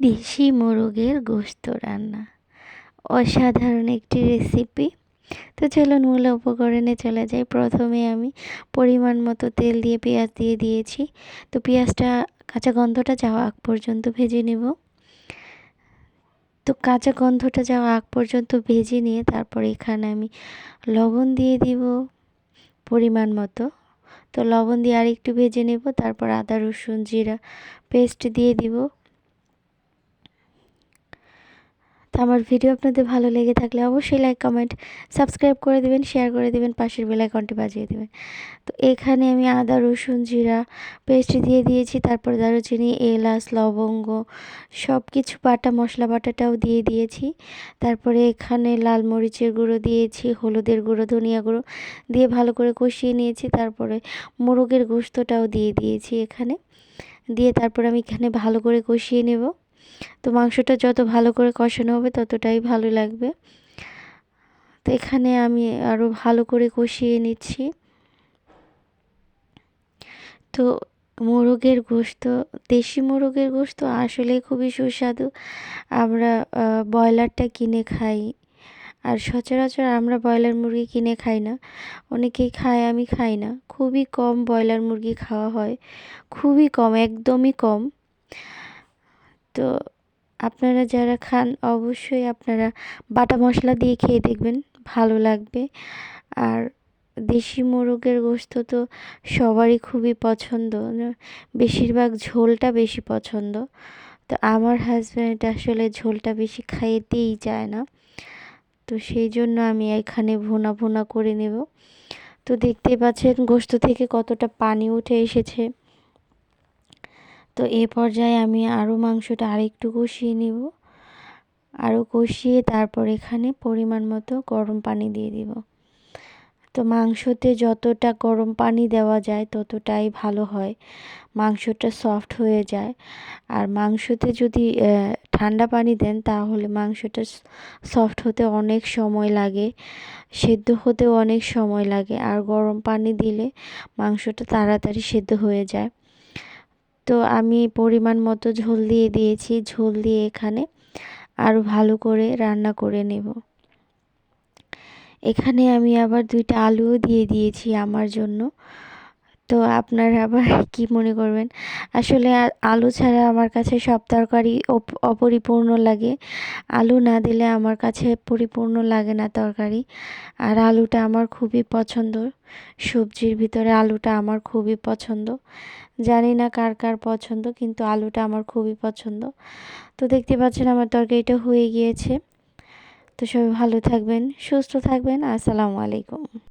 দেশি মোরগের গোস্ত রান্না। অসাধারণ একটি রেসিপি তো চলুন মূল উপকরণে চলে যাই। প্রথমে আমি পরিমাণ মতো তেল দিয়ে পেঁয়াজ দিয়ে দিয়েছি। তো পেঁয়াজটা, কাঁচা গন্ধটা যাওয়া আগ পর্যন্ত ভেজে নেব। তো কাঁচা গন্ধটা যাওয়া আগ পর্যন্ত ভেজে নিয়ে তারপর এখানে আমি লবণ দিয়ে দিব পরিমাণ মতো। তো লবণ দিয়ে আর একটু ভেজে নেব। তারপর আদা, রসুন, জিরা, পেস্ট দিয়ে দিব। আমার ভিডিও আপনাদের ভালো লেগে থাকলে অবশ্যই লাইক কমেন্ট সাবস্ক্রাইব করে দেবেন শেয়ার করে দেবেন, পাশের বেলাইকনটি বাজিয়ে দেবেন। তো এখানে আমি আদা, রসুন, জিরা পেস্ট দিয়ে দিয়েছি, তারপর দারুচিনি, এলাচ, লবঙ্গ সব কিছু বাটা, মশলা বাটাটাও দিয়ে দিয়েছি। তারপরে এখানে লাল মরিচের গুঁড়ো দিয়েছি, হলুদের গুঁড়ো, ধনিয়া গুঁড়ো দিয়ে ভালো করে কষিয়ে নিয়েছি। তারপরে মোরগের গোস্তটাও দিয়ে দিয়েছি এখানে। দিয়ে তারপর আমি এখানে ভালো করে কষিয়ে নেব। তো মাংসটা যত ভালো করে কষানো হবে ততটাই ভালো লাগবে। তো এখানে আমি আরও ভালো করে কষিয়ে নিচ্ছি। তো মোরগের গোস্ত দেশি মোরগের গোস্ত আসলে খুবই সুস্বাদু। আমরা ব্রয়লারটা কিনে খাই। আর সচরাচর আমরা ব্রয়লার মুরগি কিনে খাই না। অনেকেই খায়, আমি খাই না। খুবই কম ব্রয়লার মুরগি খাওয়া হয়। খুবই কম, একদমই কম। তো আপনারা যারা খান, অবশ্যই আপনারা বাটা মশলা দিয়ে খেয়ে দেখবেন, ভালো লাগবে। আর দেশি মোরগের গোস্ত তো সবারই খুবই পছন্দ বেশিরভাগ ঝোলটা বেশি পছন্দ। তো আমার হাজব্যান্ড আসলে ঝোলটা বেশি খাইতেই চায় না। তো সেই জন্য আমি এখানে ভুনা ভুনা করে নেব। তো দেখতেই পাচ্ছেন, গোস্ত থেকে কতটা পানি উঠে এসেছে। তো এ পর্যায়ে আমি আরও মাংসটা আরেকটু কষিয়ে নেব। আরও কষিয়ে তারপর এখানে পরিমাণ মতো গরম পানি দিয়ে দিব। তো মাংসতে যতটা গরম পানি দেওয়া যায় ততটাই ভালো হয়। মাংসটা সফট হয়ে যায়। আর মাংসতে যদি ঠান্ডা পানি দেন তাহলে মাংসটা সফট হতে অনেক সময় লাগে, সেদ্ধ হতেও অনেক সময় লাগে। আর গরম পানি দিলে মাংসটা তাড়াতাড়ি সেদ্ধ হয়ে যায়। তো আমি পরিমাণ মতো ঝোল দিয়ে দিয়েছি, ঝোল দিয়ে এখানে আরও ভালো করে রান্না করে নেব। এখানে আমি আবার দুইটা আলুও দিয়ে দিয়েছি আমার জন্য। তো আপনারা আবার কি মনে করবেন? আসলে আলু ছাড়া আমার কাছে সব তরকারি অপরিপূর্ণ লাগে। আলু না দিলে আমার কাছে পরিপূর্ণ লাগে না তরকারি। আর আলুটা আমার খুবই পছন্দ। সবজির ভিতরে আলুটা আমার খুবই পছন্দ। জানি না কার কার পছন্দ, কিন্তু আলুটা আমার খুবই পছন্দ। তো দেখতে পাচ্ছেন আমার তরকারিটা হয়ে গিয়েছে। তো সবাই ভালো থাকবেন, সুস্থ থাকবেন। আসসালামু আলাইকুম।